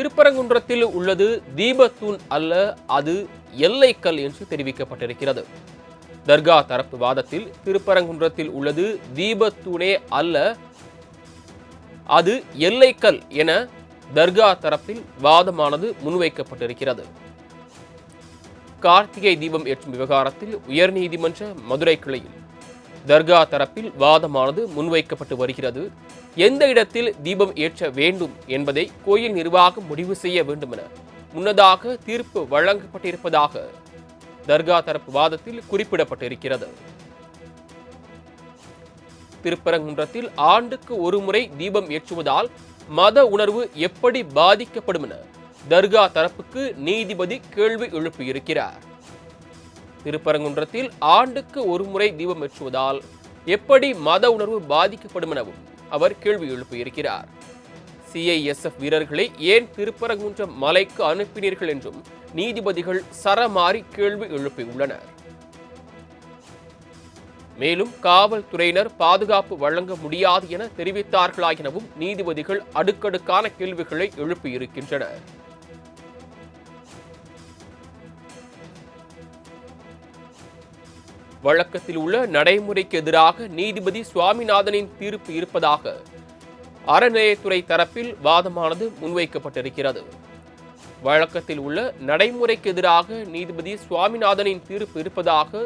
திருப்பரங்குன்றத்தில் உள்ளது தீபத்தூண் அல்ல அது எல்லைக்கல் என்று தெரிவிக்கப்பட்டிருக்கிறது. தர்கா தரப்பு வாதத்தில் திருப்பரங்குன்றத்தில் உள்ளது தீபத்தூணே அல்ல அது எல்லைக்கல் என தர்கா தரப்பில் வாதமானது முன்வைக்கப்பட்டிருக்கிறது. கார்த்திகை தீபம் ஏற்றும் விவகாரத்தில் உயர்நீதிமன்ற மதுரை கிளையில் தர்கா தரப்பில் வாதமானது முன்வைக்கப்பட்டு வருகிறது. எந்த இடத்தில் தீபம் ஏற்ற வேண்டும் என்பதை கோயில் நிர்வாகம் முடிவு செய்ய வேண்டும் என முன்னதாக தீர்ப்பு வழங்கப்பட்டிருப்பதாக தர்கா தரப்பு வாதத்தில் குறிப்பிடப்பட்டிருக்கிறது. திருப்பரங்குன்றத்தில் ஆண்டுக்கு ஒரு முறை தீபம் ஏற்றுவதால் மத உணர்வு எப்படி பாதிக்கப்படும் என தர்கா தரப்புக்கு நீதிபதி கேள்வி எழுப்பியிருக்கிறார். திருப்பரங்குன்றத்தில் ஆண்டுக்கு ஒரு முறை தீபம் ஏற்றுவதால் எப்படி மத உணர்வு பாதிக்கப்படும் எனவும் அவர் கேள்வி எழுப்பியிருக்கிறார் சிஐஎஸ்எஃப் வீரர்களை ஏன் திருப்பரங்குன்றம் மலைக்கு அனுப்பினீர்கள் என்றும் நீதிபதிகள் சரமாரி கேள்வி எழுப்பியுள்ளனர் மேலும் காவல்துறையினர் பாதுகாப்பு வழங்க முடியாது என தெரிவித்தார்களா எனவும் நீதிபதிகள் அடுக்கடுக்கான கேள்விகளை எழுப்பியிருக்கின்றனர் வழக்கத்தில் உள்ள நடைமுறைக்கு எதிராக நீதிபதி சுவாமிநாதனின் தீர்ப்பு இருப்பதாக அறநிலையத்துறை தரப்பில் வாதமானது முன்வைக்கப்பட்டிருக்கிறது. வழக்கத்தில் உள்ள நடைமுறைக்கு எதிராக நீதிபதி சுவாமிநாதனின் தீர்ப்பு இருப்பதாக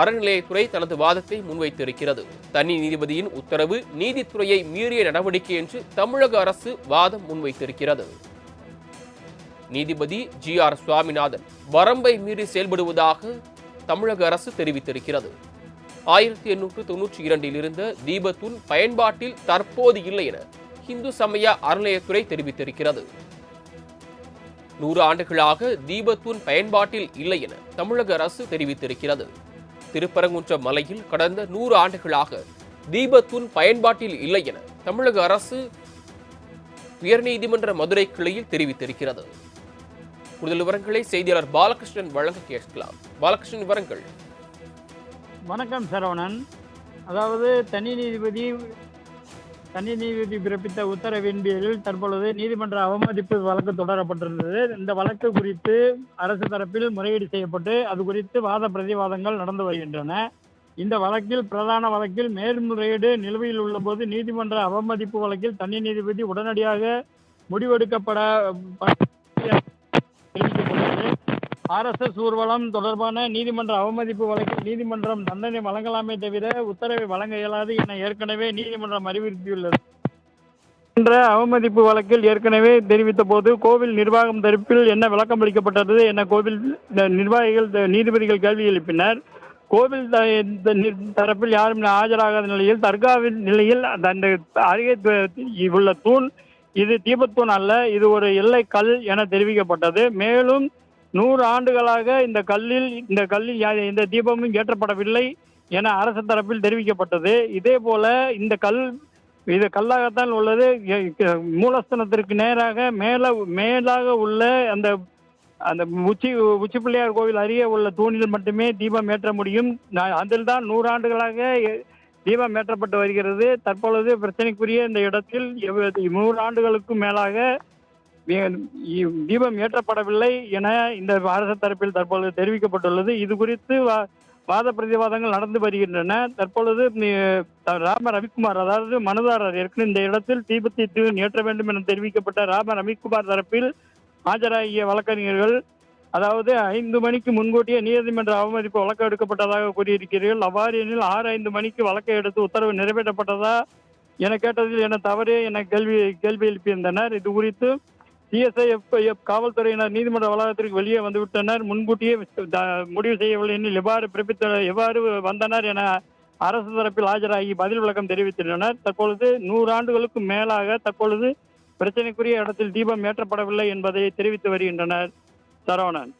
அறநிலையத்துறை தனது வாதத்தை முன்வைத்திருக்கிறது. தனி நீதிபதியின் உத்தரவு நீதித்துறையை மீறிய நடவடிக்கை என்று தமிழக அரசு வாதம் முன்வைத்திருக்கிறது. நீதிபதி ஜி ஆர் சுவாமிநாதன் வரம்பை மீறி செயல்படுவதாக தமிழக அரசு தெரிவித்திருக்கிறது. ஆயிரத்தி எண்ணூற்று தொன்னூற்றி இரண்டில் இருந்த தீபத்தூண் பயன்பாட்டில் தற்போது இல்லை என இந்து சமய அறநிலையத்துறை தெரிவித்திருக்கிறது. நூறு ஆண்டுகளாக தீபத்தூண் பயன்பாட்டில் இல்லை என தமிழக அரசு தெரிவித்திருக்கிறது. திருப்பரங்குன்ற மலையில் கடந்த நூறு ஆண்டுகளாக தீபத்தூண் பயன்பாட்டில் இல்லை என தமிழக அரசு உயர்நீதிமன்ற மதுரை கிளையில் தெரிவித்திருக்கிறது. கூடுதல் விவரங்களை செய்தியாளர் பாலகிருஷ்ணன் வழங்க கேட்கலாம். பாலகிருஷ்ணன் விவரங்கள். வணக்கம் சரவணன். அதாவது தனி நீதிபதி தனி நீதிபதி பிறப்பித்த உத்தரவின் பேரில் தற்பொழுது நீதிமன்ற அவமதிப்பு வழக்கு தொடரப்பட்டிருந்தது. இந்த வழக்கு குறித்து அரசு தரப்பில் முறையீடு செய்யப்பட்டு அது குறித்து வாத பிரதிவாதங்கள் நடந்து வருகின்றன. இந்த வழக்கில் பிரதான வழக்கில் மேல்முறையீடு நிலுவையில் உள்ளபோது நீதிமன்ற அவமதிப்பு வழக்கில் தனி நீதிபதி உடனடியாக முடிவெடுக்கப்பட தெரிவிக்கப்பட்டது ஆர்எஸ்எஸ் ஊர்வலம் தொடர்பான நீதிமன்ற அவமதிப்பு வழக்கில் நீதிமன்றம் தண்டனை வழங்கலாமே தவிர உத்தரவை வழங்க இயலாது என ஏற்கனவே நீதிமன்றம் அறிவுறுத்தியுள்ளது. என்ற அவமதிப்பு வழக்கில் ஏற்கனவே தெரிவித்த போது கோவில் நிர்வாகம் தரப்பில் என்ன விளக்கம் அளிக்கப்பட்டது என கோவில் நிர்வாகிகள் நீதிபதிகள் கேள்வி எழுப்பினர். கோவில் தரப்பில் யாரும் ஆஜராகாத நிலையில் தர்காவின் நிலையில் அந்த அந்த அருகே உள்ள தூண் இது தீபத்தூண் அல்ல இது ஒரு எல்லை கல் என தெரிவிக்கப்பட்டது. மேலும் நூறு ஆண்டுகளாக இந்த கல்லில் இந்த கல்லில் யா- தீபமும் ஏற்றப்படவில்லை என அரசு தரப்பில் தெரிவிக்கப்பட்டது. இதே போல இந்த கல் இது கல்லாகத்தான் உள்ளது. மூலஸ்தனத்திற்கு நேராக மேல மேலாக உள்ள அந்த அந்த உச்சி உச்சி பிள்ளையார் கோவில் அருகே உள்ள தூணில் மட்டுமே தீபம் ஏற்ற முடியும். நான் அதில் தான் நூறாண்டுகளாக தீபம் ஏற்றப்பட்டு வருகிறது. தற்பொழுது பிரச்சனைக்குரிய இந்த இடத்தில் நூறு ஆண்டுகளுக்கும் மேலாக தீபம் ஏற்றப்படவில்லை என இந்த அரசு தரப்பில் தற்பொழுது தெரிவிக்கப்பட்டுள்ளது. இது குறித்து வா- வாத பிரதிவாதங்கள் நடந்து வருகின்றன. தற்பொழுது ராம ரவிக்குமார் அதாவது மனுதாரர் ஏற்கனவே இந்த இடத்தில் தீபத்தை ஏற்ற வேண்டும் என தெரிவிக்கப்பட்ட ராம ரவிக்குமார் தரப்பில் ஆஜராகிய வழக்கறிஞர்கள் அதாவது ஐந்து மணிக்கு முன்கூட்டியே நீதிமன்ற அவமதிப்பு வழக்கு எடுக்கப்பட்டதாக கூறியிருக்கிறீர்கள். அவ்வாறு எனில் ஆறு ஐந்து மணிக்கு வழக்கை எடுத்து உத்தரவு நிறைவேற்றப்பட்டதா என கேட்டதில் என தவறு என கேள்வி கேள்வி எழுப்பியிருந்தனர் இது குறித்து சிஎஸ்ஐ எஃப் காவல்துறையினர் நீதிமன்ற வளாகத்திற்கு வெளியே வந்துவிட்டனர். முன்கூட்டியே த- முடிவு செய்யவில்லை எனில் எவ்வாறு பிறப்பித்த எவ்வாறு வந்தனர் என அரசு தரப்பில் ஆஜராகி பதில் விளக்கம் தெரிவித்துள்ளனர் தற்பொழுது நூறு ஆண்டுகளுக்கும் மேலாக தற்பொழுது பிரச்சனைக்குரிய இடத்தில் தீபம் ஏற்றப்படவில்லை என்பதை தெரிவித்து வருகின்றனர். சரவணன்.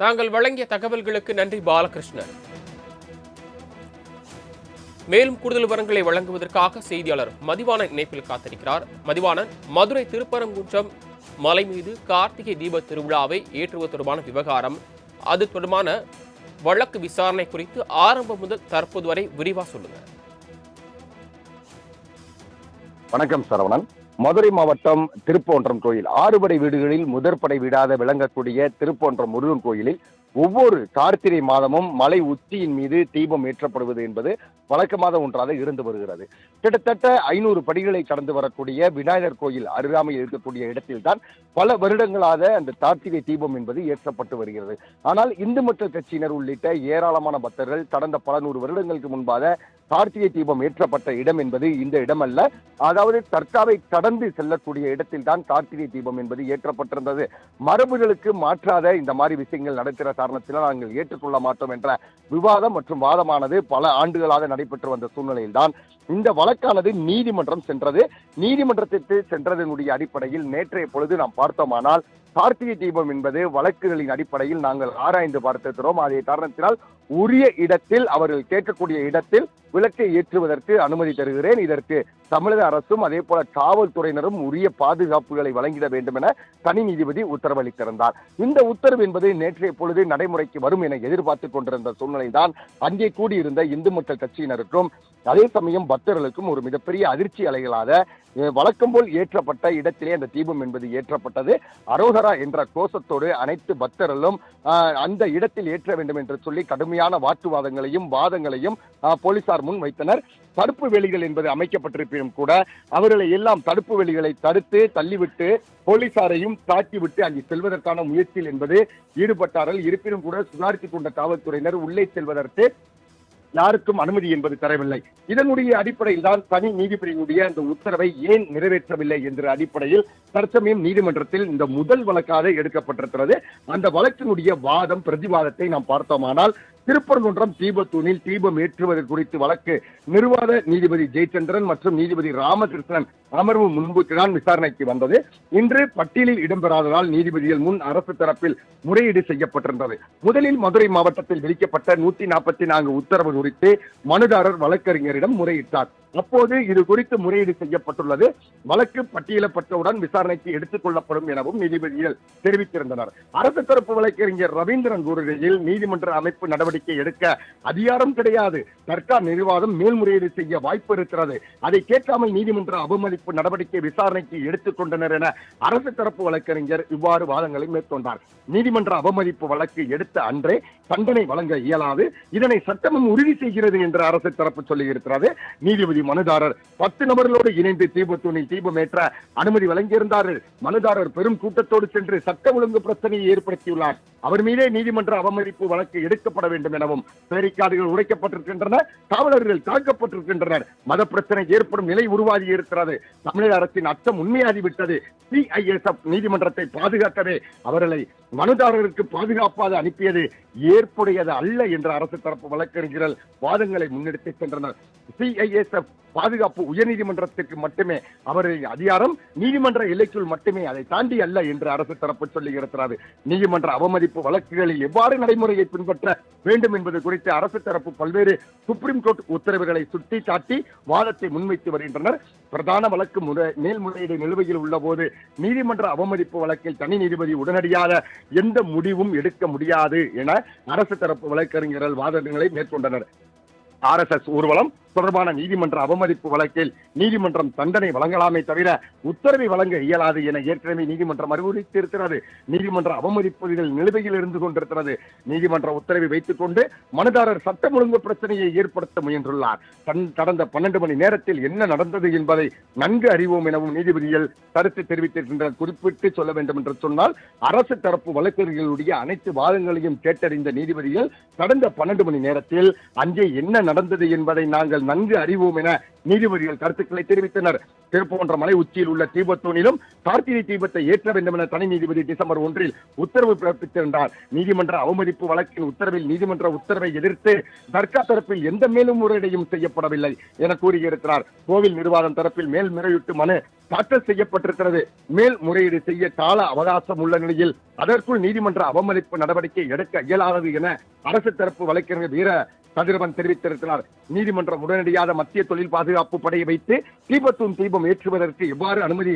தாங்கள் வழங்கிய தகவல்களுக்கு நன்றி பாலகிருஷ்ணன். மேலும் கூடுதல் விவரங்களை வழங்குவதற்காக செய்தியாளர் மதிவாணன் இணைப்பில் காத்திருக்கிறார். மதிவாணன் மதுரை திருப்பரங்குன்றம் மலை மீது கார்த்திகை தீப திருவிழாவை ஏற்றுவது தொடர்பான விவகாரம். அது தொடர்பான வழக்கு விசாரணை குறித்து ஆரம்பம் முதல் தற்போது வரை விரிவா சொல்லுங்க. வணக்கம் சரவணன். மதுரை மாவட்டம் திருப்போன்றம் கோயில். ஆறுபடை வீடுகளில் முதற்படை வீடாக விளங்கக்கூடிய திருப்போன்றம் முருகன் கோயிலில் ஒவ்வொரு கார்த்திகை மாதமும் மலை உச்சியின் மீது தீபம் ஏற்றப்படுவது என்பது வழக்கமாக ஒன்றாக இருந்து வருகிறது. கிட்டத்தட்ட ஐநூறு படிகளை கடந்து வரக்கூடிய விநாயகர் கோயில் அருகாமையில் இருக்கக்கூடிய இடத்தில்தான் பல வருடங்களாக அந்த கார்த்திகை தீபம் என்பது ஏற்றப்பட்டு வருகிறது. ஆனால் இந்து மக்கள் கட்சியினர் உள்ளிட்ட ஏராளமான பக்தர்கள் கடந்த பல நூறு வருடங்களுக்கு முன்பாக கார்த்திகை தீபம் ஏற்றப்பட்ட இடம் என்பது இந்த இடம் அல்ல அதாவது தர்காவை கடந்து செல்லக்கூடிய இடத்தில் தான் கார்த்திகை தீபம் என்பது ஏற்றப்பட்டிருந்தது. மரபுகளுக்கு மாற்றாத இந்த மாதிரி விஷயங்கள் நடக்கிற காரணத்தினால் நாங்கள் ஏற்றுக்கொள்ள மாட்டோம் என்ற விவாதம் மற்றும் வாதமானது பல ஆண்டுகளாக நடைபெற்று வந்த சூழ்நிலையில் தான் இந்த வழக்கானது நீதிமன்றம் சென்றது. நீதிமன்றத்திற்கு சென்றதனுடைய அடிப்படையில் நேற்றைய பொழுது நாம் பார்த்தோமானால் கார்த்திகை தீபம் என்பது வழக்குகளின் அடிப்படையில் நாங்கள் ஆராய்ந்து பார்த்திருக்கிறோம். அதே காரணத்தினால் உரிய இடத்தில் அவர்கள் கேட்கக்கூடிய இடத்தில் விளக்கை ஏற்றுவதற்கு அனுமதி தருகிறேன். இதற்கு தமிழக அரசும் அதே போல காவல்துறையினரும் உரிய பாதுகாப்புகளை வழங்கிட வேண்டும் என தனி நீதிபதி உத்தரவளித்திருந்தார். இந்த உத்தரவு என்பது நேற்றைய பொழுது நடைமுறைக்கு வரும் என எதிர்பார்த்து கொண்டிருந்த சூழ்நிலைதான் அங்கே கூடியிருந்த இந்து மக்கள் கட்சியினருக்கும் அதே சமயம் பக்தர்களுக்கும் ஒரு மிகப்பெரிய அதிர்ச்சி அலைகளாக வழக்கம் போல் ஏற்றப்பட்ட இடத்திலே அந்த தீபம் என்பது ஏற்றப்பட்டது. அரோகரா என்ற கோஷத்தோடு அனைத்து பக்தர்களும் அந்த இடத்தில் ஏற்ற வேண்டும் என்று சொல்லி கடுமையான வாக்குவாதங்களையும் வாதங்களையும் ஆஹ், போலீசார் முன் வைத்தனர். தடுப்பு வேலிகள் என்பது அமைக்கப்பட்டிருப்பினும் கூட அவர்களை எல்லாம் தடுப்பு வேலிகளை தடுத்து தள்ளிவிட்டு போலீசாரையும் தாக்கிவிட்டு அங்கே செல்வதற்கான முயற்சியில் என்பது ஈடுபட்டார்கள். இருப்பினும் கூட சுதாரித்துக் கொண்ட காவல்துறையினர் உள்ளே செல்வதற்கு யாருக்கும் அனுமதி என்பது தரவில்லை. இதனுடைய அடிப்படையில் தான் தனி நீதிபதியினுடைய அந்த உத்தரவை ஏன் நிறைவேற்றவில்லை என்ற அடிப்படையில் தற்சமயம் நீதிமன்றத்தில் இந்த முதல் வழக்காக எடுக்கப்பட்டிருக்கிறது. அந்த வழக்கினுடைய வாதம் பிரதிவாதத்தை நாம் பார்த்தோமானால் திருப்பரங்குன்றம் தீபத்தூணில் தீபம் ஏற்றுவது குறித்து வழக்கு. நிர்வாக நீதிபதி ஜெயச்சந்திரன் மற்றும் நீதிபதி ராமகிருஷ்ணன் அமர்வு முன்புக்குதான் விசாரணைக்கு வந்தது. இன்று பட்டியலில் இடம்பெறாததால் நீதிபதிகள் முன் அரசு தரப்பில் முறையீடு செய்யப்பட்டிருந்தது. முதலில் மதுரை மாவட்டத்தில் விதிக்கப்பட்ட நூத்தி நாற்பத்தி நான்கு உத்தரவு குறித்து மனுதாரர் வழக்கறிஞரிடம் முறையிட்டார். அப்போது இது குறித்து முறையீடு செய்யப்பட்டுள்ளது. வழக்கு பட்டியலப்பட்டவுடன் விசாரணைக்கு எடுத்துக் கொள்ளப்படும் எனவும் நீதிபதிகள் தெரிவித்திருந்தனர். அரசு தரப்பு வழக்கறிஞர் ரவீந்திரன் கூறுகையில் நீதிமன்ற அமைப்பு நடவடிக்கை எடுக்க அதிகாரம் கிடையாது. சர்க்கார் நிர்வாகம் மேல்முறையீடு செய்ய வாய்ப்பு இருக்கிறது. அதை கேட்காமல் நீதிமன்ற அவமதிப்பு நடவடிக்கை விசாரணைக்கு எடுத்துக் கொண்டனர் என அரசு தரப்பு வழக்கறிஞர் இவ்வாறு வாதங்களை மேற்கொண்டார். நீதிமன்ற அவமதிப்பு வழக்கு எடுத்த அன்றே தண்டனை வழங்க இயலாது. இதனை சட்டமும் உறுதி செய்கிறது என்று அரசு தரப்பு சொல்லியிருக்கிறது. நீதிபதி மனுதாரர் பத்து நபர்களோடு இணைந்து தீபத்தூணில் தீபம் ஏற்ற அனுமதி வழங்கியிருந்தார்கள். மனுதாரர் பெரும் கூட்டத்தோடு சென்று சட்ட ஒழுங்கு பிரச்சனையை ஏற்படுத்தியுள்ளார். அவர் மீதே நீதிமன்ற அவமதிப்பு வழக்கு எடுக்கப்பட வேண்டும் எனவும் பேரிக்காடுகள் உடைக்கப்பட்டிருக்கின்றன காவலர்கள் தாக்கப்பட்டிருக்கின்றனர். மத பிரச்சனை ஏற்படும் நிலை உருவாகி இருக்கிறது. தமிழக அரசின் அச்சம் உண்மையாகிவிட்டது சிஐஎஸ்எஃப் நீதிமன்றத்தை பாதுகாக்கவே அவர்களை மனுதாரருக்கு பாதுகாப்பாக அனுப்பியது ஏற்புடையது அல்ல என்ற அரசு தரப்பு வழக்கறிஞர்கள் வாதங்களை முன்னெடுத்து சென்றனர். சிஐஎஸ்எஃப் பாதுகாப்பு உயர்நீதிமன்றத்திற்கு மட்டுமே அவர்களின் அதிகாரம் நீதிமன்ற எல்லைக்குள் மட்டுமே அதை தாண்டி அல்ல என்று அரசு தரப்பு சொல்லுகிறது நீதிமன்ற அவமதிப்பு வழக்குகளில் எவ்வாறு நடைமுறையை பின்பற்ற வேண்டும் என்பது குறித்து அரசு தரப்பு பல்வேறு சுப்ரீம் கோர்ட் உத்தரவுகளை சுட்டி காட்டி வாதத்தை முன்வைத்து வருகின்றனர். பிரதான வழக்கு முறை மேல்முறையீடு நிலுவையில் உள்ள போது நீதிமன்ற அவமதிப்பு வழக்கில் தனி நீதிபதி உடனடியாக எந்த முடிவும் எடுக்க முடியாது என அரசு தரப்பு வழக்கறிஞர்கள் வாதங்களை மேற்கொண்டனர். ஆர்எஸ்எஸ் ஊர்வலம் தொடர்பான நீதிமன்ற அவமதிப்பு வழக்கில் நீதிமன்றம் தண்டனை வழங்கலாமே தவிர உத்தரவை வழங்க இயலாது என ஏற்கனவே நீதிமன்றம் அறிவுறுத்தியிருக்கிறது. நீதிமன்ற அவமதிப்புகள் நிலுவையில் இருந்து கொண்டிருக்கிறது. நீதிமன்ற உத்தரவை வைத்துக் கொண்டு மனுதாரர் சட்டம் ஒழுங்கு பிரச்சனையை ஏற்படுத்த முயன்றுள்ளார். கடந்த பன்னெண்டு மணி நேரத்தில் என்ன நடந்தது என்பதை நன்கு அறிவோம் எனவும் நீதிபதிகள் கருத்து தெரிவித்திருக்கின்றனர். குறிப்பிட்டு சொல்ல வேண்டும் என்று சொன்னால் அரசு தரப்பு வழக்கறிஞர்களுடைய அனைத்து வாதங்களையும் கேட்டறிந்த நீதிபதிகள் கடந்த பன்னெண்டு மணி நேரத்தில் அங்கே என்ன நடந்தது என்பதை நாங்கள் நன்கு அறிவோம் என நீதிபதிகள் கருத்துக்களை தெரிவித்தனர். திருப்போன்ற மலை உச்சியில் உள்ள தீபத்தூணிலும் கார்த்திகை தீபத்தை ஏற்ற வேண்டும் என தனி நீதிபதி டிசம்பர் ஒன்றில் உத்தரவு பிறப்பித்திருந்தார். நீதிமன்ற அவமதிப்பு வழக்கின் உத்தரவில் நீதிமன்ற உத்தரவை எதிர்த்து தர்கா தரப்பில் எந்த மேலும் முறையீடையும் செய்யப்படவில்லை என கூறியிருக்கிறார். கோவில் நிர்வாகம் தரப்பில் மேல்முறையீட்டு மனு தாக்கல் செய்யப்பட்டிருக்கிறது. மேல்முறையீடு செய்ய கால அவகாசம் உள்ள நிலையில் அதற்குள் நீதிமன்ற அவமதிப்பு நடவடிக்கை எடுக்க இயலாதது என அரசு தரப்பு வழக்கறிஞர் வீர கதிரவன் தெரிவித்திருக்கிறார். நீதிமன்றம் உடனடியாக மத்திய தொழில் பாதுகாப்பு படையை வைத்து தீபத்தூன் தீபம் ஏற்றுவதற்கு எவ்வாறு அனுமதி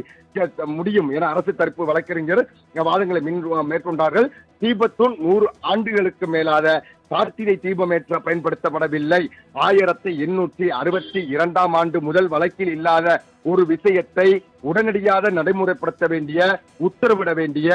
முடியும் என அரசு தரப்பு வழக்கறிஞர் வாதங்களை மின் மேற்கொண்டார்கள். தீபத்தூன் நூறு ஆண்டுகளுக்கு மேலாத கார்த்திகை தீபமேற்ற பயன்படுத்தப்படவில்லை. ஆயிரத்தி எண்ணூற்றி அறுபத்தி இரண்டாம் ஆண்டு முதல் வழக்கில் இல்லாத ஒரு விஷயத்தை உடனடியாக நடைமுறைப்படுத்த வேண்டிய உத்தரவிட வேண்டிய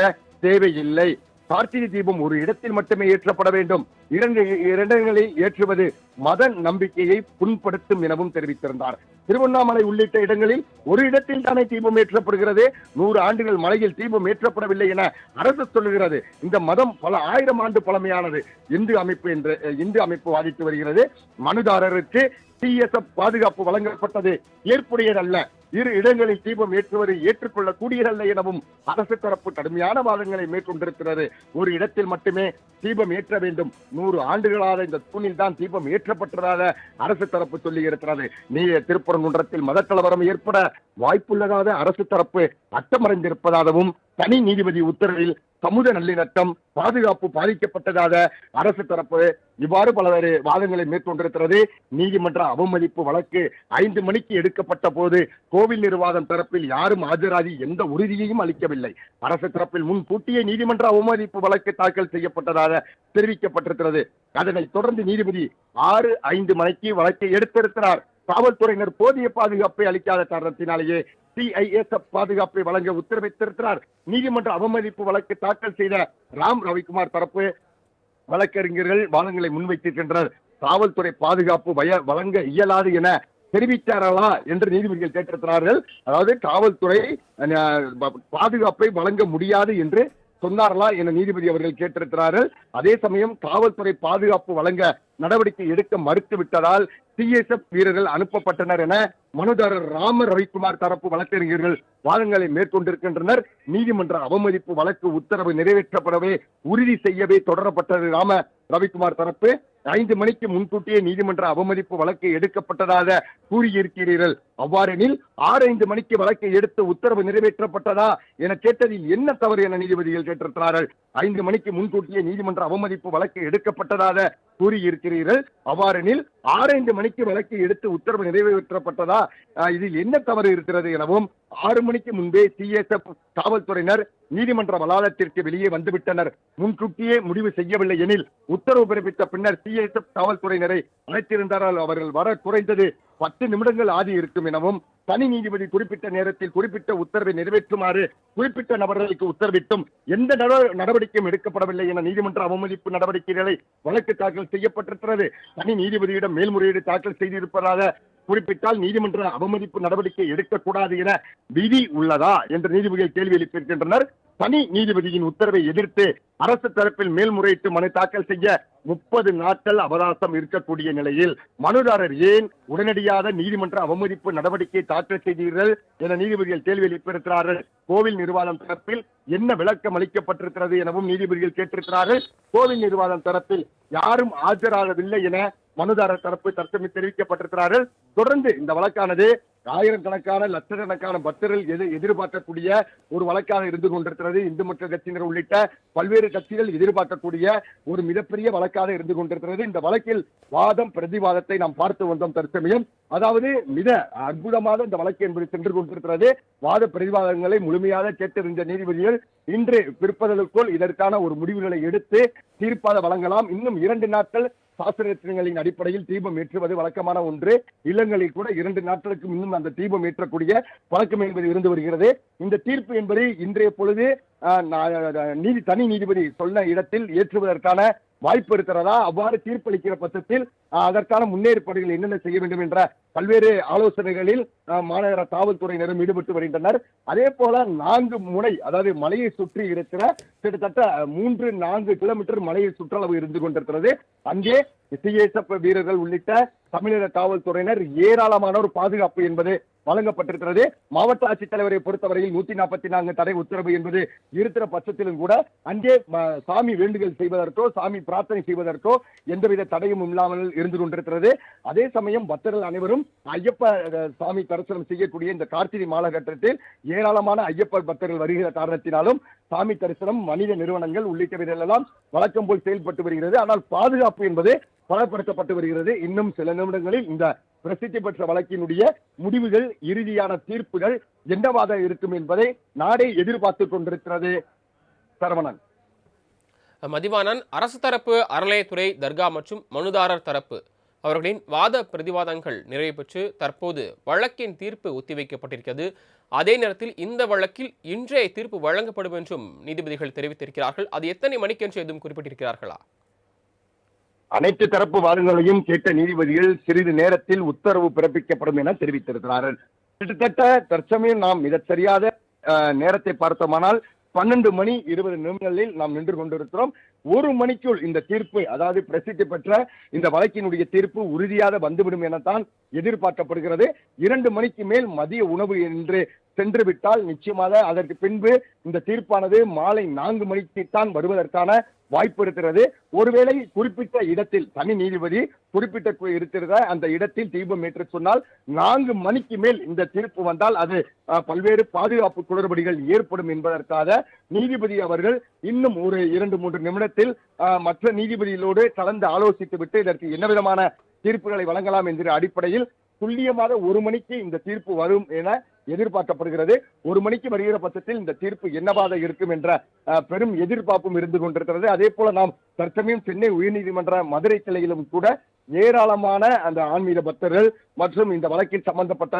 தேவையில்லை. கார்த்திகை தீபம் ஒரு இடத்தில் மட்டுமே ஏற்றப்பட வேண்டும். இரண்டு இடங்களில் ஏற்றுவது மத நம்பிக்கையை புண்படுத்தும் எனவும் தெரிவித்திருந்தார். திருவண்ணாமலை உள்ளிட்ட இடங்களில் ஒரு இடத்தில் தானே தீபம் ஏற்றப்படுகிறது. நூறு ஆண்டுகள் மலையில் தீபம் ஏற்றப்படவில்லை என அரசு சொல்லுகிறது. இந்த மதம் பல ஆயிரம் ஆண்டு பழமையானது. இந்து அமைப்பு என்று இந்து அமைப்பு வாதிட்டு வருகிறது. மனுதாரருக்கு சிஎஸ்எஃப் பாதுகாப்பு வழங்கப்பட்டது. ஏற்புடையதல்ல. இரு இடங்களில் தீபம் ஏற்றுவதை ஏற்றுக்கொள்ளக்கூடியதல்ல எனவும் அரசு தரப்பு கடுமையான வாதங்களை மேற்கொண்டிருக்கிறது. ஒரு இடத்தில் மட்டுமே தீபம் ஏற்ற வேண்டும். நூறு ஆண்டுகளாக இந்த தூணில் தான் தீபம் ஏற்றப்பட்டதாக அரசு தரப்பு சொல்லி இருக்கிறது நீ திருப்பரங்குன்றத்தில் மதக்கலவரம் ஏற்பட வாய்ப்புள்ளதாக அரசு தரப்பு அட்டமறைந்திருப்பதாகவும் தனி நீதிபதி உத்தரவில் சமூக நல்லிணக்கம் பாதுகாப்பு பாதிக்கப்பட்டதாக அரசு தரப்பு இவ்வாறு பலவேறு வாதங்களை மேற்கொண்டிருக்கிறது. நீதிமன்ற அவமதிப்பு வழக்கு ஐந்து மணிக்கு எடுக்கப்பட்ட போது கோவில் நிர்வாகம் தரப்பில் யாரும் ஆஜராகி எந்த உறுதியையும் அளிக்கவில்லை. அரசு தரப்பில் முன்கூட்டியே நீதிமன்ற அவமதிப்பு வழக்கு தாக்கல் செய்யப்பட்டதாக தெரிவிக்கப்பட்டிருக்கிறது. அதனைத் தொடர்ந்து நீதிபதி ஆறு ஐந்து மணிக்கு வழக்கை எடுத்திருக்கிறார். காவல்துறையினர் போதிய பாதுகாப்பை அளிக்காத காரணத்தினாலேயே சிஐஎஸ்எஃப் பாதுகாப்பை வழங்க உத்தரவிட்டிருக்கிறார். நீதிமன்ற அவமதிப்பு வழக்கு தாக்கல் செய்த ராம் ரவிக்குமார் தரப்பு வழக்கறிஞர்கள் வாதங்களை முன்வைத்திருக்கின்றனர். காவல்துறை பாதுகாப்பு வய வழங்க இயலாது என தெரிவித்தார்களா என்று நீதிபதிகள் கேட்டிருக்கிறார்கள். அதாவது காவல்துறை பாதுகாப்பை வழங்க முடியாது என்று சொன்னார்களா என நீதிபதி அவர்கள் கேட்டிருக்கிறார்கள். அதே சமயம் காவல்துறை பாதுகாப்பு வழங்க நடவடிக்கை எடுக்க மறுத்து விட்டதால் சிஎஸ்எஃப் வீரர்கள் அனுப்பப்பட்டனர் என மனுதாரர் ராம ரவிக்குமார் தரப்பு வழக்கறிஞர்கள் வாதங்களை மேற்கொண்டிருக்கின்றனர். நீதிமன்ற அவமதிப்பு வழக்கு உத்தரவு நிறைவேற்றப்படவே உறுதி செய்யவே தொடரப்பட்டது ராம ரவிக்குமார் தரப்பு. ஐந்து மணிக்கு முன்கூட்டியே நீதிமன்ற அவமதிப்பு வழக்கு எடுக்கப்பட்டதாக கூறியிருக்கிறீர்கள். அவ்வாறெனில் ஆறு ஐந்து மணிக்கு வழக்கை எடுத்து உத்தரவு நிறைவேற்றப்பட்டதா என கேட்டதில் என்ன தவறு என நீதிபதிகள் கேட்டிருக்கிறார்கள். ஐந்து மணிக்கு முன்கூட்டியே நீதிமன்ற அவமதிப்பு வழக்கு எடுக்கப்பட்டதாக கூறியிருக்கிறீர்கள். அவ்வாறெனில் ஆறு மணிக்கு வழக்கு எடுத்து உத்தரவு நிறைவேற்றப்பட்டதா? இதில் என்ன தவறு இருக்கிறது எனவும் ஆறு மணிக்கு முன்பே சிஎஸ்எஃப் காவல்துறையினர் நீதிமன்ற வளாகத்திற்கு வெளியே வந்துவிட்டனர். முன்கூட்டியே முடிவு செய்யவில்லை எனில் உத்தரவு பிறப்பித்த பின்னர் சிஎஸ்எஃப் காவல்துறையினரை அழைத்திருந்தார்கள். அவர்கள் வர குறைந்தது பத்து நிமிடங்கள் ஆதி இருக்கும் எனவும் தனி நீதிபதி குறிப்பிட்ட நேரத்தில் குறிப்பிட்ட உத்தரவை நிறைவேற்றுமாறு குறிப்பிட்ட நபர்களுக்கு உத்தரவிட்டும் எந்த நடவடிக்கையும் எடுக்கப்படவில்லை என நீதிமன்ற அவமதிப்பு நடவடிக்கைகளை வழக்கு தாக்கல் செய்யப்பட்டிருக்கிறது. தனி நீதிபதியிடம் மேல்முறையீடு தாக்கல் செய்திருப்பதாக குறிப்பிட்டால் நீதிமன்ற அவமதிப்பு நடவடிக்கை எடுக்கக்கூடாது என விதி உள்ளதா? என்று நீதிபதிகள் கேள்வி எழுப்பியிருக்கின்றனர். தனி நீதிபதியின் உத்தரவை எதிர்த்து அரசு தரப்பில் மேல்முறையீட்டு மனு தாக்கல் செய்ய முப்பது நாட்கள் அவகாசம் இருக்கக்கூடிய நிலையில் மனுதாரர் ஏன் உடனடியாக நீதிமன்ற அவமதிப்பு நடவடிக்கை தாக்கல் செய்தீர்கள் என நீதிபதிகள் கேள்வி எழுப்பியிருக்கிறார்கள். கோவில் நிர்வாகம் தரப்பில் என்ன விளக்கம் அளிக்கப்பட்டிருக்கிறது எனவும் நீதிபதிகள் கேட்டிருக்கிறார்கள். கோவில் நிர்வாகம் தரப்பில் யாரும் ஆஜராகவில்லை என மனுதாரர் தரப்பு தர்க்கமே தெரிவிக்கப்பட்டிருக்கிறார்கள். தொடர்ந்து இந்த வழக்கானது ஆயிரக்கணக்கான லட்சக்கணக்கான பக்தர்கள் எதிர் எதிர்பார்க்கக்கூடிய ஒரு வழக்காக இருந்து கொண்டிருக்கிறது. இந்து மற்ற கட்சியினர் உள்ளிட்ட பல்வேறு கட்சிகள் எதிர்பார்க்கக்கூடிய ஒரு மிகப்பெரிய வழக்காக இருந்து கொண்டிருக்கிறது. இந்த வழக்கில் வாதம் பிரதிவாதத்தை நாம் பார்த்து வந்தோம் தற்சமயம். அதாவது மிக அற்புதமாக இந்த வழக்கு என்பது சென்று கொண்டிருக்கிறது. வாத பிரதிவாதங்களை முழுமையாக கேட்டிருந்த நீதிபதிகள் இன்று பிற்பதலுக்குள் இதற்கான ஒரு முடிவுகளை எடுத்து தீர்ப்பாக வழங்கலாம். இன்னும் இரண்டு நாட்கள் சாஸ்திரத்தினங்களின் அடிப்படையில் தீபம் ஏற்றுவது வழக்கமான ஒன்று. இல்லங்களில் கூட இரண்டு நாட்களுக்கு முன்னும் அந்த தீபம் ஏற்றக்கூடிய பழக்கம் என்பது இருந்து வருகிறது. இந்த தீர்ப்பு என்பது இன்றைய பொழுது நீதி தனி நீதிபதி சொன்ன இடத்தில் ஏற்றுவதற்கான வாய்ப்பு இருக்கிறதா? அவ்வாறு தீர்ப்பளிக்கிற பட்சத்தில் அதற்கான முன்னேற்பாடுகள் என்னென்ன செய்ய வேண்டும் என்ற பல்வேறு ஆலோசனைகளில் மாநகர காவல்துறையினரும் ஈடுபட்டு வருகின்றனர். அதே போல நான்கு முனை அதாவது மலையை சுற்றி இருக்கிற கிட்டத்தட்ட மூன்று நான்கு கிலோமீட்டர் மலையை சுற்றளவு இருந்து கொண்டிருக்கிறது. அங்கே சிஎஸ்எஃப் வீரர்கள் உள்ளிட்ட தமிழக காவல்துறையினர் ஏராளமானோர் பாதுகாப்பு என்பது வழங்கப்பட்டிருக்கிறது. மாவட்ட ஆட்சித்தலைவரை பொறுத்தவரையில் நூத்தி நாற்பத்தி நான்கு தடை உத்தரவு என்பது இருக்கிற பட்சத்திலும் கூட அங்கே சாமி வேண்டுதல் செய்வதற்கோ சாமி பிரார்த்தனை செய்வதற்கோ எந்தவித தடையும் இல்லாமல் இருந்து கொண்டிருக்கிறது. அதே சமயம் பக்தர்கள் அனைவரும் ஐயப்ப சாமி தரிசனம் செய்யக்கூடிய இந்த கார்த்திகை மாலகட்டத்தில் ஏராளமான ஐயப்ப பக்தர்கள் வருகிற காரணத்தினாலும் சாமி தரிசனம் மனித நிறுவனங்கள் உள்ளிட்டவைகளெல்லாம் வழக்கம் போல் செயல்பட்டு வருகிறது. ஆனால் பாதுகாப்பு என்பது பலப்படுத்தப்பட்டு வருகிறது. இன்னும் சில நிமிடங்களில் இந்த பிரசித்தி பெற்ற வழக்கினுடைய முடிவுகள் இறுதியான தீர்ப்புகள் என்னவாக இருக்கும் என்பதை நாடே எதிர்பார்த்துக் கொண்டிருக்கிறது. சரவணன். மதிவானன் அரசு தரப்பு அறநிலையத்துறை தர்கா மற்றும் மனுதாரர் தரப்பு. அவர்களின் வாத பிரதிவாதங்கள் நிறைவு பெற்று தற்போது வழக்கின் தீர்ப்பு ஒத்திவைக்கப்பட்டிருக்கிறது. அதே நேரத்தில் இந்த வழக்கில் இன்றைய தீர்ப்பு வழங்கப்படும் என்றும் நீதிபதிகள் தெரிவித்திருக்கிறார்கள். அது எத்தனை மணிக்கென்று எதுவும் குறிப்பிட்டிருக்கிறார்களா? அனைத்து தரப்பு வாதங்களையும் கேட்ட நீதிபதிகள் சிறிது நேரத்தில் உத்தரவு பிறப்பிக்கப்படும் என தெரிவித்திருக்கிறார்கள். கிட்டத்தட்ட தற்சமயம் நாம் மிகச் நேரத்தை பார்த்தோமானால் பன்னெண்டு மணி இருபது நிமிடங்களில் நாம் நின்று கொண்டிருக்கிறோம். ஒரு மணிக்குள் இந்த தீர்ப்பு அதாவது பிரசித்தி பெற்ற இந்த வழக்கினுடைய தீர்ப்பு உறுதியாக வந்துவிடும் எனத்தான் எதிர்பார்க்கப்படுகிறது. இரண்டு மணிக்கு மேல் மதிய உணவு என்று சென்று விட்டால் நிச்சயமாக அதற்கு பின்பு இந்த தீர்ப்பானது மாலை நான்கு மணிக்கு தான் வருவதற்கான வாய்ப்பு இருக்கிறது. ஒருவேளை குறிப்பிட்ட இடத்தில் தனி நீதிபதி குறிப்பிட்ட இருக்கிறத அந்த இடத்தில் தீபம் ஏற்று சொன்னால் நான்கு மணிக்கு மேல் இந்த தீர்ப்பு வந்தால் அது பல்வேறு பாதுகாப்பு குளறுபடிகள் ஏற்படும் என்பதற்காக நீதிபதி அவர்கள் இன்னும் ஒரு இரண்டு மூன்று நிமிடத்தில் மற்ற நீதிபதிகளோடு கலந்து ஆலோசித்து விட்டு இதற்கு என்ன விதமான தீர்ப்புகளை வழங்கலாம் என்கிற அடிப்படையில் துல்லியமாக ஒரு மணிக்கு இந்த தீர்ப்பு வரும் என எதிர்பார்க்கப்படுகிறது. ஒரு மணிக்கு வருகிற பட்சத்தில் இந்த தீர்ப்பு என்னவாக இருக்கும் என்ற பெரும் எதிர்பார்ப்பும் இருந்து கொண்டிருக்கிறது. அதே போல நாம் தற்சமயம் சென்னை உயர்நீதிமன்ற மதுரை கிளையிலும் கூட ஏராளமான அந்த ஆன்மீக பக்தர்கள் மற்றும் இந்த வழக்கில் சம்பந்தப்பட்ட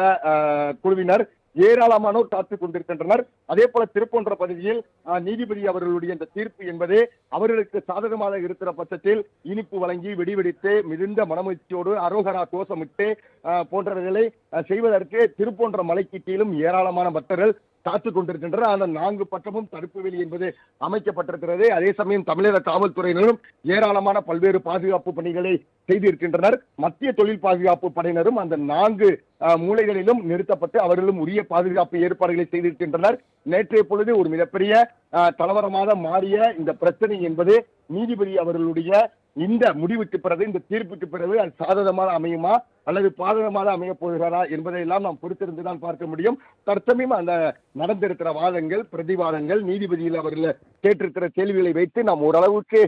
குழுவினர் ஏராளமானோர் காத்துக் கொண்டிருக்கின்றனர். அதே போல திருப்போன்ற பகுதியில் அஹ், நீதிபதி அவர்களுடைய இந்த தீர்ப்பு என்பது அவர்களுக்கு சாதகமாக இருக்கிற பட்சத்தில் இனிப்பு வழங்கி வெடிவெடித்து மிகுந்த மனமகிழ்ச்சியோடு அரோகரா கோஷமிட்டு போன்றவர்களை செய்வதற்கு திருப்போன்ற மலைக்கீட்டிலும் ஏராளமான பக்தர்கள் காத்து கொண்டிருக்கின்றன. அந்த நான்கு பக்கமும் தடுப்பு வேலி என்பது அமைக்கப்பட்டிருக்கிறது. அதே சமயம் தமிழக காவல்துறையினரும் ஏராளமான பல்வேறு பாதுகாப்பு பணிகளை செய்திருக்கின்றனர். மத்திய தொழில் பாதுகாப்பு படையினரும் அந்த நான்கு மூலைகளிலும் நிறுத்தப்பட்டு அவர்களும் உரிய பாதுகாப்பு ஏற்பாடுகளை செய்திருக்கின்றனர். நேற்றைய பொழுது ஒரு மிகப்பெரிய அஹ், கலவரமாக மாறிய இந்த பிரச்சனை என்பது நீதிபதி அவர்களுடைய இந்த முடிவுக்கு பிறகு இந்த தீர்ப்புக்கு பிறகு அது சாதகமாக அமையுமா? அல்லது பாதகமாக அமையப் போகிறதா என்பதையெல்லாம் நாம் பொறுத்திருந்து தான் பார்க்க முடியும். தற்சமயம் அந்த நடந்திருக்கிற வாதங்கள் பிரதிவாதங்கள் நீதிபதியில் அவர்கள் கேட்டிருக்கிற கேள்விகளை வைத்து நாம் ஓரளவுக்கு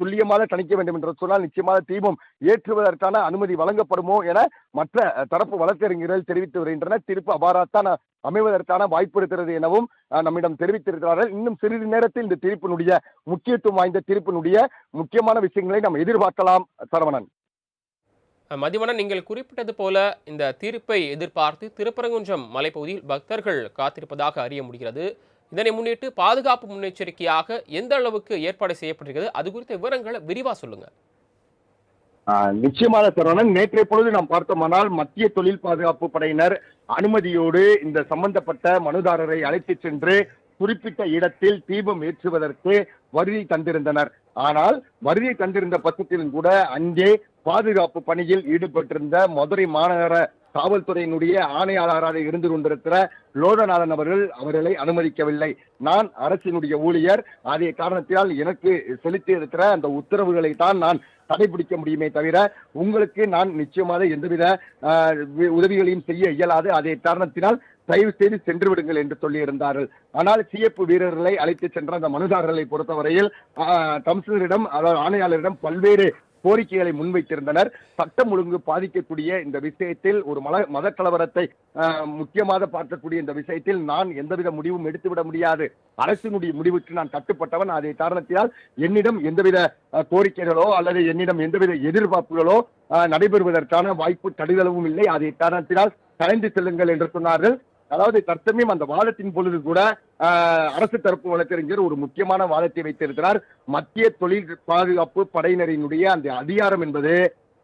துல்லியமாக கணிக்க வேண்டும் என்று சொன்னால் நிச்சயமாக தீபம் ஏற்றுவதற்கான அனுமதி வழங்கப்படுமோ என மற்ற தரப்பு வழக்கறிஞர்கள் தெரிவித்து வருகின்றனர். தீர்ப்பு அபாராத்தான் அமைவதற்கான வாய்ப்பு இருக்கிறது எனவும் நம்மிடம் தெரிவித்திருக்கிறார்கள். இன்னும் சிறிது நேரத்தில் இந்த தீர்ப்பினுடைய முக்கியத்துவம் வாய்ந்த தீர்ப்பினுடைய முக்கியமான விஷயங்களை நாம் எதிர்பார்க்கலாம் சரவணன். மதிவணன் நீங்கள் குறிப்பிட்டது போல இந்த தீர்ப்பை எதிர்பார்த்து திருப்பரங்குன்றம் மலைப்பகுதியில் பக்தர்கள் காத்திருப்பதாக அறிய முடிகிறது. இதனை முன்னிட்டு பாதுகாப்பு முன்னெச்சரிக்கையாக எந்த அளவுக்கு ஏற்பாடு செய்யப்பட்டிருக்கிறது அது குறித்த விவரங்களை விரிவா சொல்லுங்க. ஆஹ் நிச்சயமாக தருணன் நேற்றைய பொழுது நாம் பார்த்தோமானால் மத்திய தொழில் பாதுகாப்பு படையினர் அனுமதியோடு இந்த சம்பந்தப்பட்ட மனுதாரரை அழைத்துச் சென்று குறிப்பிட்ட இடத்தில் தீபம் ஏற்றுவதற்கு வருகை தந்திருந்தனர். ஆனால் வருகை தந்திருந்த பட்சத்திலும் கூட அங்கே பாதுகாப்பு பணியில் ஈடுபட்டிருந்த மதுரை மாநகர காவல்துறையினுடைய ஆணையாளராக இருந்து கொண்டிருக்கிற லோகநாதன் அவர்கள் அவர்களை அனுமதிக்கவில்லை. நான் அரசினுடைய ஊழியர். அதே காரணத்தினால் எனக்கு செலுத்தி இருக்கிற அந்த உத்தரவுகளை தான் நான் கடைபிடிக்க முடியுமே தவிர உங்களுக்கு நான் நிச்சயமாக எந்தவித உதவிகளையும் செய்ய இயலாது. அதே காரணத்தினால் தயவு செய்து சென்று விடுங்கள் என்று சொல்லியிருந்தார்கள். ஆனால் சிஎப்பு வீரர்களை அழைத்து சென்ற அந்த மனுதாரர்களை பொறுத்தவரையில் கமிஷனரிடம் அதாவது ஆணையாளரிடம் பல்வேறு கோரிக்கைகளை முன்வைத்திருந்தனர். சட்டம் ஒழுங்கு பாதிக்கக்கூடிய இந்த விஷயத்தில் ஒரு மல மத கலவரத்தை முக்கியமாக பார்க்கக்கூடிய இந்த விஷயத்தில் நான் எந்தவித முடிவும் எடுத்துவிட முடியாது. அரசினுடைய முடிவுக்கு நான் கட்டுப்பட்டவன். அதே காரணத்தினால் என்னிடம் எந்தவித கோரிக்கைகளோ அல்லது என்னிடம் எந்தவித எதிர்பார்ப்புகளோ நடைபெறுவதற்கான வாய்ப்பு கடிதளவும் இல்லை. அதே காரணத்தினால் கலைந்து செல்லுங்கள் என்று சொன்னார்கள். அதாவது தற்சமயம் அந்த வாதத்தின் பொழுது கூட அரசு தரப்பு வழக்கறிஞர் ஒரு முக்கியமான வாதத்தை வைத்திருக்கிறார். மத்திய தொழில் பாதுகாப்பு படையினரினுடைய அந்த அதிகாரம் என்பது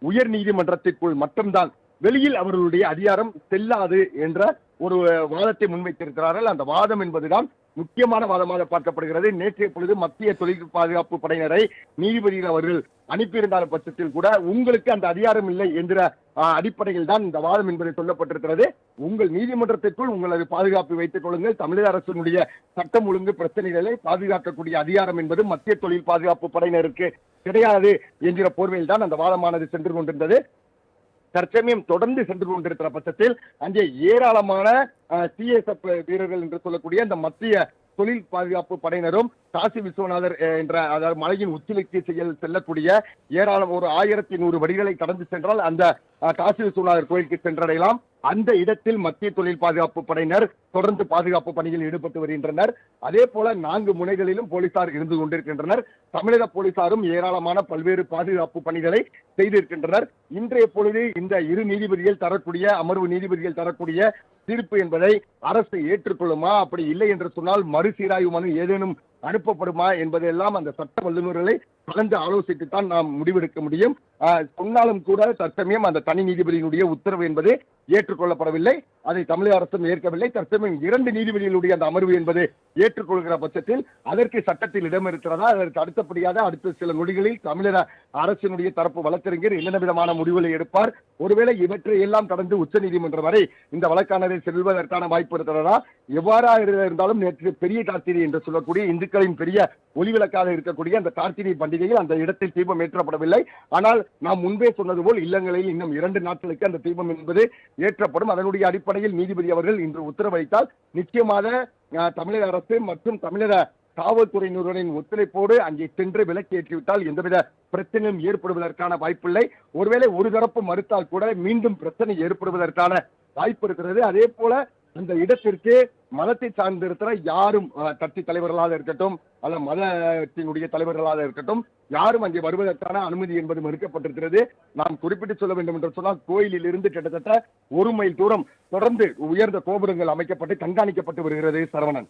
உயர் நீதிமன்றத்திற்குள் மட்டும்தான். வெளியில் அவர்களுடைய அதிகாரம் செல்லாது என்ற ஒரு வாதத்தை முன்வைத்திருக்கிறார்கள். அந்த வாதம் என்பதுதான் முக்கியமான வாதமாக பார்க்கப்படுகிறது. நேற்றைய பொழுது மத்திய தொழில் பாதுகாப்பு படையினரை நீதிபதிகள் அவர்கள் அனுப்பியிருந்தாலும் பட்சத்தில் கூட உங்களுக்கு அந்த அதிகாரம் இல்லை என்கிற அடிப்படையில் தான் இந்த வாதம் என்பது சொல்லப்பட்டிருக்கிறது. உங்கள் நீதிமன்றத்திற்குள் உங்களது பாதுகாப்பு வைத்துக் கொள்ளுங்கள். தமிழக அரசினுடைய சட்டம் ஒழுங்கு பிரச்சனைகளை பாதுகாக்கக்கூடிய அதிகாரம் என்பது மத்திய தொழில் பாதுகாப்பு படையினருக்கு கிடையாது என்கிற போர்வையில் தான் அந்த வாதமானது சென்று கொண்டிருந்தது. தற்சமயம் தொடர்ந்து சென்று கொண்டிருக்கிற பட்சத்தில் அங்கே ஏராளமான சிஎஸ்எஃப் வீரர்கள் என்று சொல்லக்கூடிய அந்த மத்திய தொழில் பாதுகாப்பு படையினரும் காசி விஸ்வநாதர் என்ற அதாவது மலையின் உச்சிலுக்கு செயல் செல்லக்கூடிய ஏராளம் ஒரு ஆயிரத்தி நூறு வடிகளை கடந்து சென்றால் அந்த காசி விஸ்வநாதர் கோயிலுக்கு சென்றடையலாம். அந்த இடத்தில் மத்திய தொழில் பாதுகாப்பு படையினர் தொடர்ந்து பாதுகாப்பு பணியில் ஈடுபட்டு வருகின்றனர். அதே போல நான்கு முனைகளிலும் போலீசார் இருந்து கொண்டிருக்கின்றனர். தமிழக போலீசாரும் ஏராளமான பல்வேறு பாதுகாப்பு பணிகளை செய்திருக்கின்றனர். இன்றைய பொழுது இந்த இரு நீதிபதிகள் தரக்கூடிய அமர்வு நீதிபதிகள் தரக்கூடிய தீர்ப்பு என்பதை அரசு ஏற்றுக்கொள்ளுமா? அப்படி இல்லை என்று சொன்னால் மறுசீராய்வு மனு ஏதேனும் அனுப்பப்படுமா என்பதெல்லாம் அந்த சட்ட வல்லுநர்களை கலந்து ஆலோசித்து தான் நாம் முடிவெடுக்க முடியும். சொன்னாலும் கூட தற்சமயம் அந்த தனி நீதிபதியினுடைய உத்தரவு என்பது ஏற்றுக்கொள்ளப்படவில்லை. அதை தமிழக அரசும் ஏற்கவில்லை. தற்சமயம் இரண்டு நீதிபதிகளுடைய அந்த அமர்வு என்பது ஏற்றுக்கொள்கிற பட்சத்தில் அதற்கு சட்டத்தில் இடம் இருக்கிறதா அதற்கு அடுத்தபடியாக அடுத்த சில நொடிகளில் தமிழக அரசினுடைய தரப்பு வழக்கறிஞர் என்னென்ன விதமான முடிவுகளை எடுப்பார்? ஒருவேளை இவற்றை எல்லாம் கடந்து உச்சநீதிமன்றம் வரை இந்த வழக்கானதை செல்வதற்கான வாய்ப்பு இருக்கிறதா? எவ்வாறாக இருந்தாலும் நேற்று பெரிய கார்த்திகை என்று சொல்லக்கூடிய இந்துக்களின் பெரிய ஒளிவிளக்காக இருக்கக்கூடிய அந்த கார்த்திகை பண்டிகையில் அந்த இடத்தில் தீபம் ஏற்றப்படவில்லை. ஆனால் நாம் முன்பே சொன்னது போல் இல்லங்களில் இன்னும் இரண்டு நாட்களுக்கு அந்த தீபம் என்பது ஏற்றப்படும். அதனுடைய அடிப்படையில் நீதிபதி அவர்கள் இன்று உத்தரவளித்தால் நிச்சயமாக தமிழக அரசு மற்றும் தமிழக காவல்துறையினரின் ஒத்துழைப்போடு அங்கே சென்று விலக்கேற்றிவிட்டால் எந்தவித பிரச்சனையும் ஏற்படுவதற்கான வாய்ப்பில்லை. ஒருவேளை ஒரு தரப்பு மறுத்தால் கூட மீண்டும் பிரச்சனை ஏற்படுவதற்கான வாய்ப்பு இருக்கிறது. அதே போல அந்த இடத்திற்கு மதத்தை சார்ந்திருக்கிற யாரும் கட்சி தலைவர்களாக இருக்கட்டும் அல்ல மதத்தினுடைய தலைவர்களாக இருக்கட்டும் யாரும் அங்கே வருவதற்கான அனுமதி என்பது மறுக்கப்பட்டிருக்கிறது. நாம் குறிப்பிட்டு சொல்ல வேண்டும் என்று சொன்னால் கோயிலில் இருந்து கிட்டத்தட்ட ஒரு மைல் தூரம் தொடர்ந்து உயர்ந்த கோபுரங்கள் அமைக்கப்பட்டு கண்காணிக்கப்பட்டு வருகிறது சரவணன்.